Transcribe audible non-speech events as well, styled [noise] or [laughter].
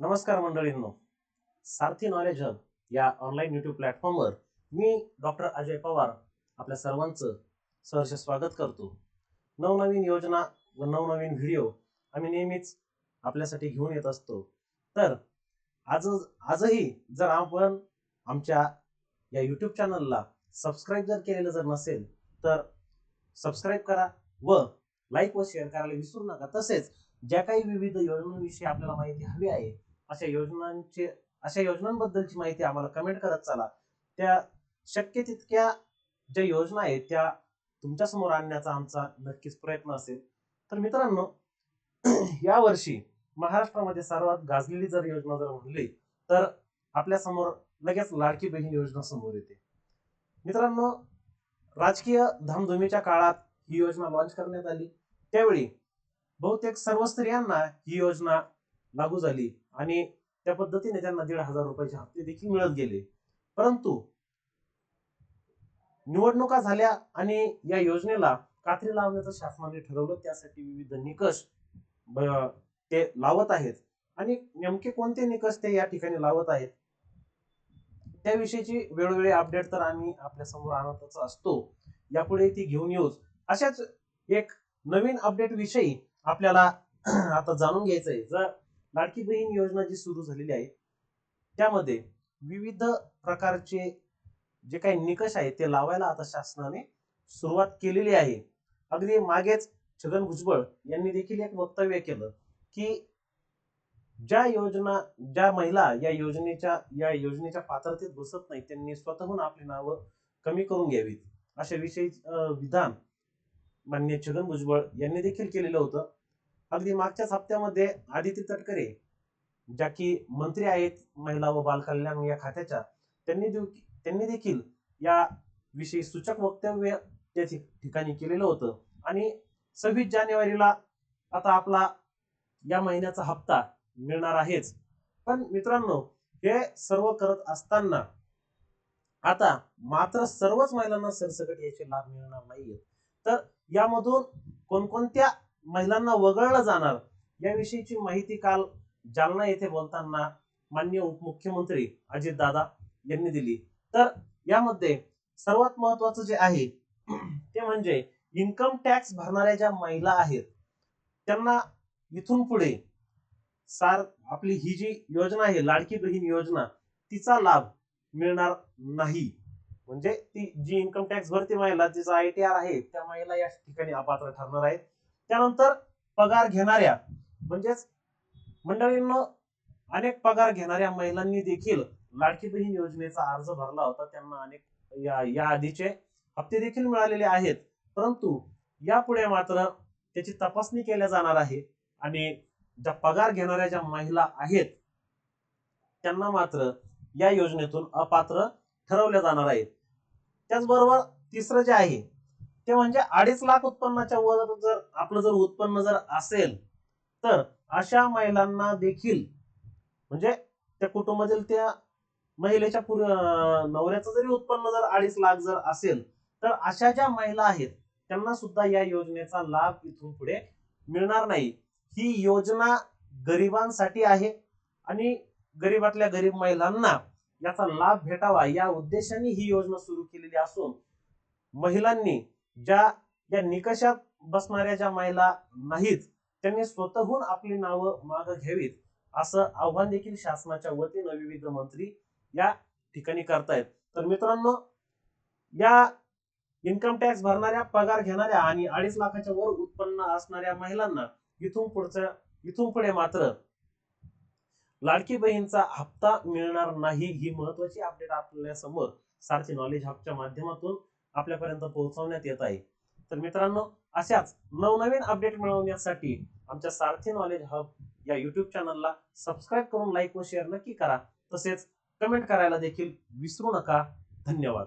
नमस्कार मंडळींनो. Sarathi knowledge hub या ऑनलाईन युट्यूब प्लॅटफॉर्मवर मी डॉक्टर अजय पवार आपल्या सर्वांचं सहर्ष स्वागत करतो. नवनवीन योजना व नवनवीन व्हिडिओ आम्ही नेहमीच आपल्यासाठी घेऊन येत असतो. तर आज आजही जर आपण आमच्या या यूट्यूब चॅनलला सबस्क्राईब जर केलेलं जर नसेल तर सबस्क्राईब करा व लाईक व शेअर करायला विसरू नका. तसेच ज्या काही विविध योजनांविषयी आपल्याला माहिती हवी आहे अशा योजनांचे अशा योजनांबद्दलची माहिती आम्हाला कमेंट करत चला. त्या शक्य तितक्या ज्या योजना आहेत त्या तुमच्यासमोर आणण्याचा आमचा नक्कीच प्रयत्न असेल. तर मित्रांनो [clears throat] या वर्षी महाराष्ट्रामध्ये सर्वात गाजलेली जर योजना जर म्हणली तर आपल्यासमोर लगेच लाडकी बहीण योजना समोर येते. मित्रांनो राजकीय धामधुमीच्या काळात ही योजना लॉन्च करण्यात आली. त्यावेळी बहुतेक सर्व स्त्रियांना ही योजना लागू झाली. आणि त्या पद्धतीने त्यांना दीड हजार रुपयाचे हप्ते देखील मिळत गेले. परंतु निवडणुका झाल्या आणि या योजनेला कात्री लावण्याचं शासनाने ठरवलं त्यासाठी विविध निकष ते लावत आहेत. आणि नेमके कोणते निकष ते या ठिकाणी लावत आहेत त्याविषयीची वेळोवेळी अपडेट तर आम्ही आपल्यासमोर आणतच असतो. यापुढे ती घेऊन येऊच. अशाच एक नवीन अपडेट विषयी आपल्याला आता जाणून घ्यायचं आहे जर लाडकी बहीण योजना जी सुरू झालेली आहे त्यामध्ये विविध प्रकारचे जे काही निकष आहेत ते लावायला आता शासनाने सुरुवात केलेली आहे. अगदी मागेच छगन भुजबळ यांनी देखील एक वक्तव्य केलं की ज्या योजना ज्या महिला या योजनेच्या या योजनेच्या पात्रतेत बसत नाही त्यांनी स्वतःहून आपली नावं कमी करून घ्यावीत. अशा विषयी विधान मान्य छगन भुजबळ यांनी देखील केलेलं होतं. अगदी मागच्याच हप्त्यामध्ये आदिती तटकरे ज्या की मंत्री आहेत महिला व बालकल्याण या खात्याच्या त्यांनी देऊ- त्यांनी देखील या विषयी सूचक वक्तव्य त्या ठिकाणी केलेलं होतं. आणि सव्वीस जानेवारीला आता आपला या महिन्याचा हप्ता मिळणार आहेच. पण मित्रांनो हे सर्व करत असताना आता मात्र सर्वच महिलांना सरसकट याचे लाभ मिळणार नाहीये तर यामधून कोणकोणत्या महिलांना वगळलं जाणार याविषयीची माहिती काल जालना येथे बोलताना मान्य उपमुख्यमंत्री अजित दादा यांनी दिली. तर यामध्ये सर्वात महत्वाचं जे आहे ते म्हणजे इन्कम टॅक्स भरणाऱ्या ज्या महिला आहेत त्यांना इथून पुढे सार आपली ही जी योजना आहे लाडकी बहीण योजना तिचा लाभ मिळणार नाही. म्हणजे ती जी इन्कम टॅक्स भरते महिला तिचा आय टी आर आहे त्या महिला या ठिकाणी अपात्र ठरणार आहेत. त्यानंतर पगार घेणाऱ्या म्हणजेच मंडळींना अनेक पगार घेणाऱ्या महिलांनी देखील लाडकी बहीण योजनेचा अर्ज भरला होता. त्यांना अनेक या या आधीचे हप्ते देखील मिळालेले आहेत. परंतु यापुढे मात्र त्याची तपासणी केल्या जाणार आहे आणि ज्या पगार घेणाऱ्या ज्या महिला आहेत त्यांना मात्र या योजनेतून अपात्र ठरवल्या जाणार आहेत. त्याचबरोबर तिसरं जे आहे ते म्हणजे अडीच लाख उत्पन्नाच्या वर जर आपलं जर उत्पन्न जर असेल तर अशा महिलांना देखील म्हणजे त्या कुटुंबातील त्या महिलेच्या नवऱ्याचं जरी उत्पन्न जर अडीच लाख जर असेल तर अशा ज्या महिला आहेत त्यांना सुद्धा या योजनेचा लाभ इथून पुढे मिळणार नाही. ही योजना गरिबांसाठी आहे आणि गरीबातल्या गरीब महिलांना याचा लाभ भेटावा या उद्देशाने ही योजना सुरू केलेली असून महिलांनी ज्या या निकषात बसणाऱ्या ज्या महिला नाहीत त्यांनी स्वतःहून आपली नावं मागं घ्यावीत असं आव्हान देखील शासनाच्या वतीनं विविध मंत्री या ठिकाणी करतायत. तर मित्रांनो या इन्कम टॅक्स भरणाऱ्या पगार घेणाऱ्या आणि अडीच लाखाच्या वर उत्पन्न असणाऱ्या महिलांना इथून पुढचं इथून पुढे मात्र लाडकी बहीणचा हप्ता मिळणार नाही ही महत्वाची अपडेट आपल्यासमोर सारथी नॉलेज हबच्या माध्यमातून आपल्यापर्यंत पोहोचवण्यात येत आहे. तर मित्रांनो अशाच नवनवीन अपडेट मिळवण्यासाठी आमच्या सारथी नॉलेज हब या युट्यूब चॅनलला सबस्क्राईब करून लाईक व शेअर नक्की करा. तसेच कमेंट करायला देखील विसरू नका. धन्यवाद.